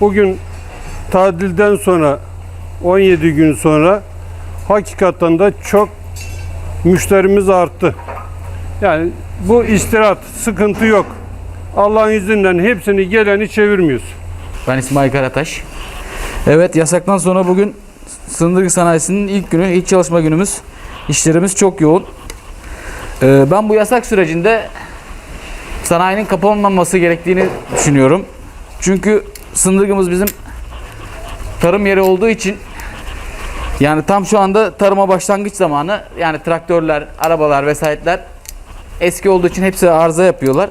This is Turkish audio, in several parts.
bugün tadilden sonra 17 gün sonra hakikaten de çok müşterimiz arttı. Yani bu istirahat, sıkıntı yok. Allah'ın izniyle hepsini geleni çevirmiyoruz. Ben İsmail Karataş. Evet yasaktan sonra bugün sındırgı sanayisinin ilk günü, ilk çalışma günümüz. İşlerimiz çok yoğun. Ee, ben bu yasak sürecinde sanayinin kapanmaması gerektiğini düşünüyorum. Çünkü sındırgımız bizim tarım yeri olduğu için yani tam şu anda tarıma başlangıç zamanı yani traktörler, arabalar vesaireler eski olduğu için hepsi arıza yapıyorlar.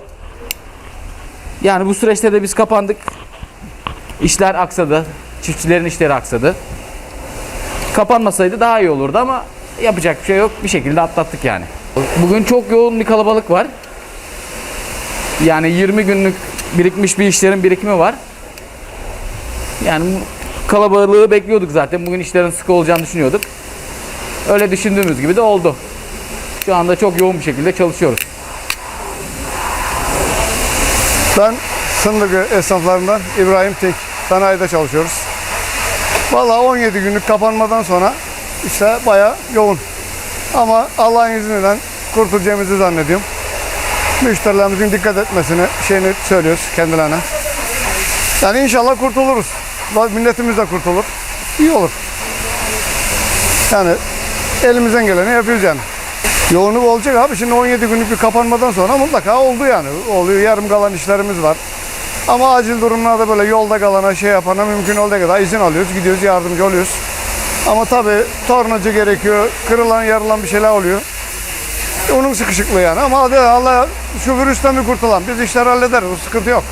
Yani bu süreçte de biz kapandık. İşler aksadı. Çiftçilerin işleri aksadı. Kapanmasaydı daha iyi olurdu ama yapacak bir şey yok. Bir şekilde atlattık yani. Bugün çok yoğun bir kalabalık var. Yani 20 günlük birikmiş bir işlerin birikimi var. Yani kalabalığı bekliyorduk zaten. Bugün işlerin sıkı olacağını düşünüyorduk. Öyle düşündüğümüz gibi de oldu. Şu anda çok yoğun bir şekilde çalışıyoruz. Ben Sındırgı esnaflarından İbrahim Tek. Sanayide çalışıyoruz. Vallahi 17 günlük kapanmadan sonra işte bayağı yoğun. Ama Allah'ın izniyle kurtulacağımızı zannediyorum. Müşterilerimizin dikkat etmesini şeyini söylüyoruz kendilerine. Yani inşallah kurtuluruz. Milletimiz de kurtulur. İyi olur. Yani elimizden geleni yapıyoruz yani. Yoğunluk olacak abi. Şimdi 17 günlük bir kapanmadan sonra mutlaka oldu yani. Oluyor. Yarım kalan işlerimiz var. Ama acil durumlarda böyle yolda kalana şey yapana mümkün olduğu kadar izin alıyoruz. Gidiyoruz yardımcı oluyoruz. Ama tabii tornacı gerekiyor. Kırılan yarılan bir şeyler oluyor. Onun sıkışıklığı yani. Ama Allah şu virüsten bir kurtulan. Biz işler hallederiz. O sıkıntı yok.